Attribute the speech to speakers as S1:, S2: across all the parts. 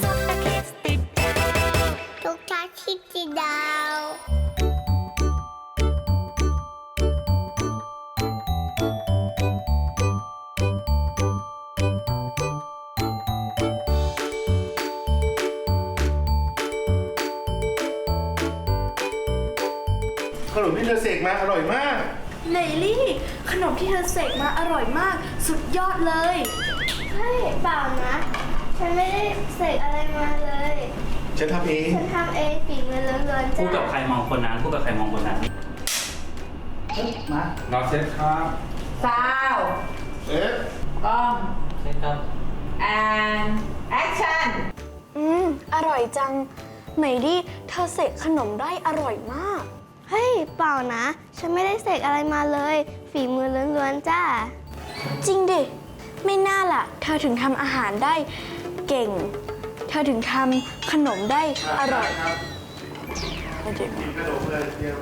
S1: สุดอาทิตย์ติดดาว
S2: ทุกทักทิติดาว
S3: ขนมที่เธอเสกมาอร่อยมาก
S4: เมลี่ ขนมที่เธอเสกมาอร่อยมาก สุดยอดเลย
S2: เฮ้ยเปล่านะ ฉันไม่ได้เสกอะไรมาเลย
S3: ฉันทำเอง
S2: ฉันทำเองฝีมือล้วนๆ
S5: พูด
S2: จ้ะ
S5: กับใครมองคนนั้นพูดกับใครมองคนนั้น
S6: รอเซ็ตครับ
S7: ซาว
S3: เอ๊ะ
S7: กล้อง
S5: ใช่ครับ
S7: and action
S4: อืม อร่อยจังเมลี่เธอเสกขนมได้อร่อยมาก
S2: เฮ้ยเปล่านะ ฉันไม่ได้เสกอะไรมาเลย ฝีมือล้วนๆจ้า
S4: จริงดิ ไม่น่าล่ะ เธอถึงทำอาหารได้ เก่ง เธอถึงทำขนมได้อร่อย
S3: ครับ
S4: เดี๋ยว
S3: ขนมเลยเดียว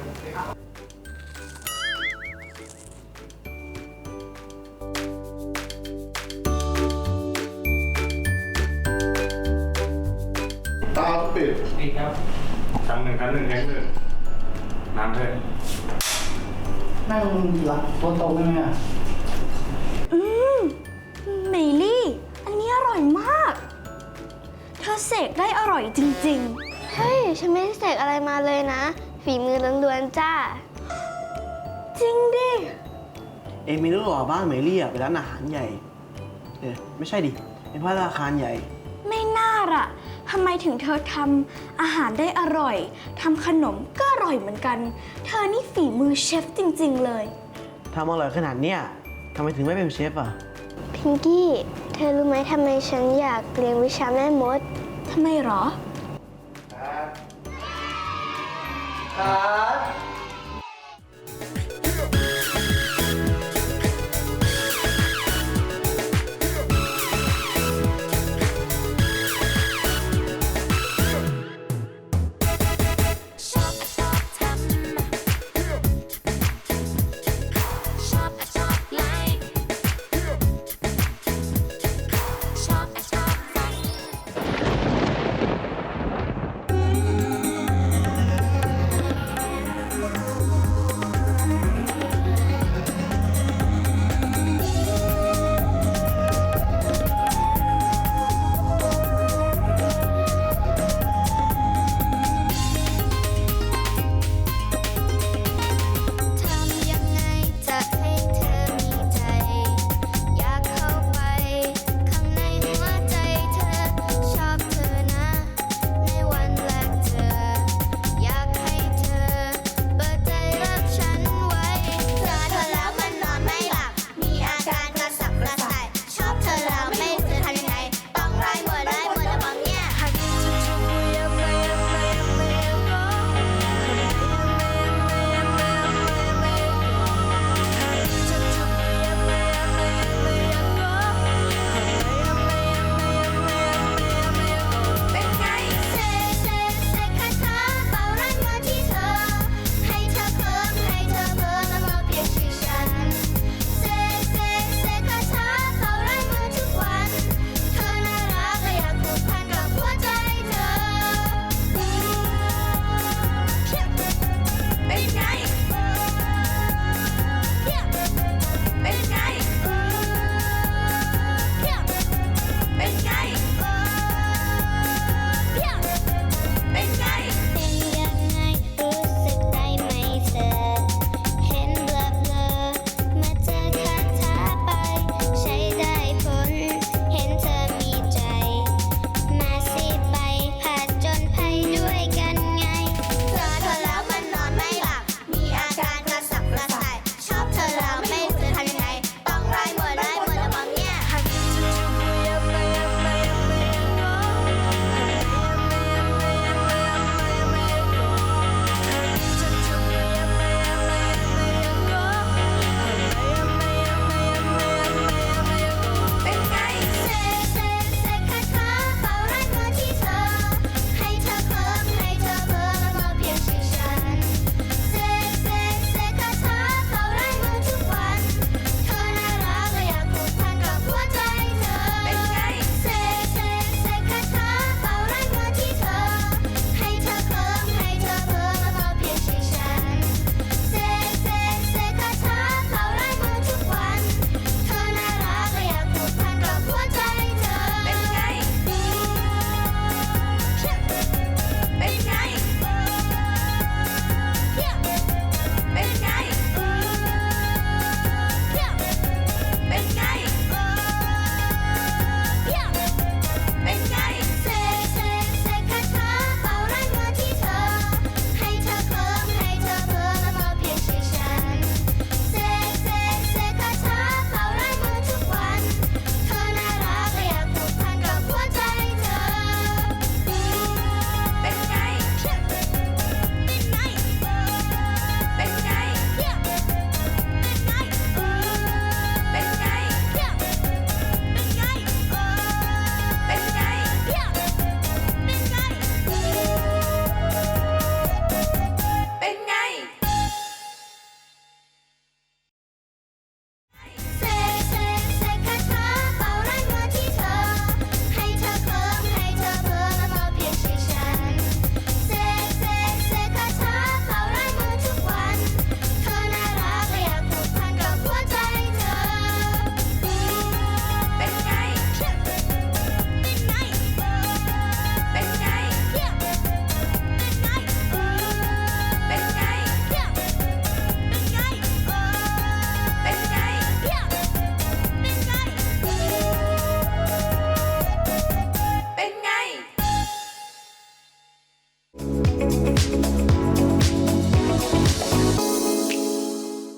S3: ตาปิด
S5: นี่ครับ
S6: ชั้นหนึ่งชั้นหนึ่งแทงหนึ่งน้ำเลย
S8: นั่งหลับตัวตรงเลยอะ
S4: เธอเสกได้อร่อยจริง
S2: เฮ้ย ฉันไม่ได้เสกอะไรมาเลยนะ ฝีมือล้วนๆจ้า
S4: ๆ จริงดิ
S8: เอมิลหล่อบ้านเมลี่อะเป็นร้านอาหารใหญ่เออไม่ใช่ดิเป็นพัตตาคารใหญ่
S4: ไม่น่าล่ะทำไมถึงเธอทำอาหารได้อร่อยทำขนมก็อร่อยเหมือนกัน เธอนี่ฝีมือเชฟจริง ๆ เลย
S8: ทำอร่อยขนาดเนี้ยทำไมถึงไม่เป็นเชฟอะ
S2: พิงกี้ เธอรู้ไหมทำไมฉันอยากเรียนวิชาแม่มด
S4: ทำไมหรอ
S3: ครับ
S8: ครับ